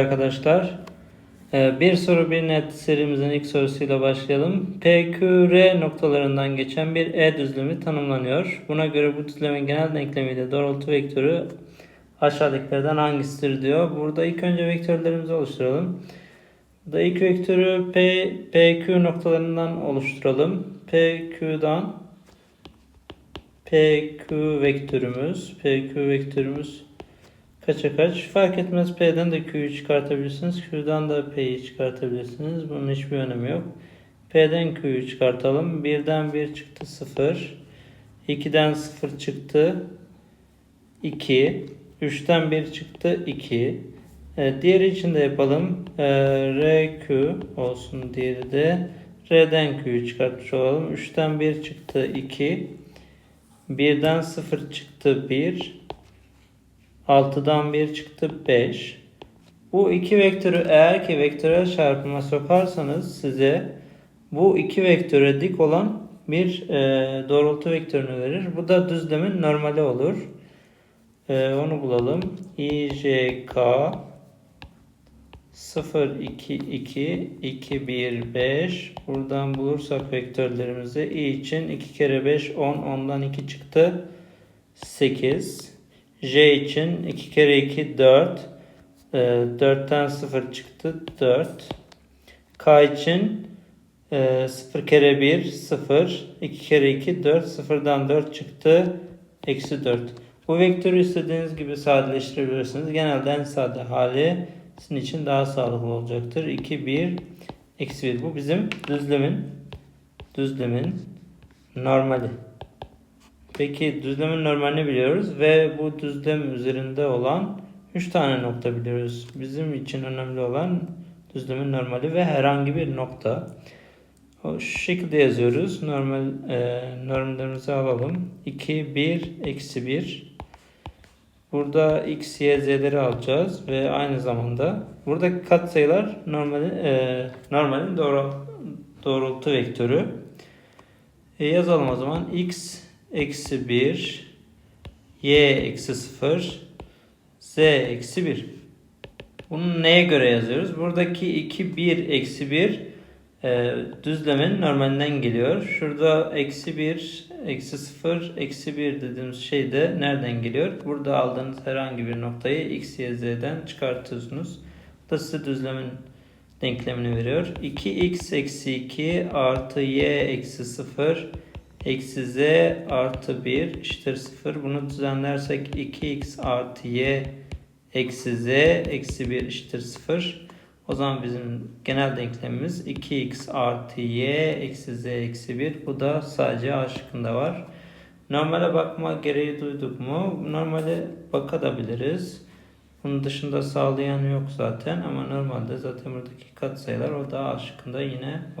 Arkadaşlar e, bir soru bir net serimizin ilk sorusuyla başlayalım. PQR noktalarından geçen bir E düzlemi tanımlanıyor. Buna göre bu düzlemin genel denklemiyle doğrultu vektörü aşağıdakilerden hangisidir diyor. Burada ilk önce vektörlerimizi oluşturalım. Burada ilk vektörü P, PQ noktalarından oluşturalım. PQ'dan PQ vektörümüz, PQ vektörümüz kaça kaç? Fark etmez P'den de Q'yu çıkartabilirsiniz. Q'dan da P'yi çıkartabilirsiniz. Bunun hiçbir önemi yok. P'den Q'yu çıkartalım. 1'den 1 çıktı 0. 2'den 0 çıktı 2. 3'ten 1 çıktı 2. Evet, diğeri için de yapalım. Ee, RQ olsun diğeri de. R'den Q'yu çıkartmış olalım. 3'ten 1 çıktı 2. 1'den 0 çıktı 1. 6'dan 1 çıktı 5. Bu iki vektörü eğer ki vektörel çarpıma sokarsanız size bu iki vektöre dik olan bir e, doğrultu vektörünü verir. Bu da düzlemin normali olur. E, onu bulalım. IJK 0 2 2 2 1 5 buradan bulursak vektörlerimizi i için 2 kere 5 10 10'dan 2 çıktı 8 j için 2 kere 2 4 e, 4'ten 0 çıktı 4 k için e, 0 kere 1 0 2 kere 2 4 0'dan 4 çıktı eksi 4 bu vektörü istediğiniz gibi sadeleştirebilirsiniz genelde en sade hali sizin için daha sağlıklı olacaktır. 2, 1, eksi 1. Bu bizim düzlemin düzlemin normali. Peki düzlemin normalini biliyoruz ve bu düzlem üzerinde olan 3 tane nokta biliyoruz. Bizim için önemli olan düzlemin normali ve herhangi bir nokta. Şu şekilde yazıyoruz. Normal e, normlarımızı alalım. 2, 1, eksi 1. Burada x, y, z'leri alacağız ve aynı zamanda buradaki katsayılar normalin, e, normalin doğru, doğrultu vektörü. E, yazalım o zaman x eksi 1, y eksi 0, z eksi 1. Bunu neye göre yazıyoruz? Buradaki 2, 1, eksi 1 e, düzlemin normalinden geliyor. Şurada eksi 1, eksi 0, eksi 1 dediğimiz şey de nereden geliyor? Burada aldığınız herhangi bir noktayı x, y, z'den çıkartıyorsunuz. Bu da size düzlemin denklemini veriyor. 2x eksi 2 artı y eksi 0 eksi z artı 1 eşittir 0. Bunu düzenlersek 2x artı y eksi z eksi 1 eşittir 0. O zaman bizim genel denklemimiz 2x artı y eksi z eksi 1. Bu da sadece A şıkkında var. Normale bakma gereği duyduk mu? Normale bakabiliriz. Bunun dışında sağlayan yok zaten ama normalde zaten buradaki katsayılar o da A şıkkında yine var.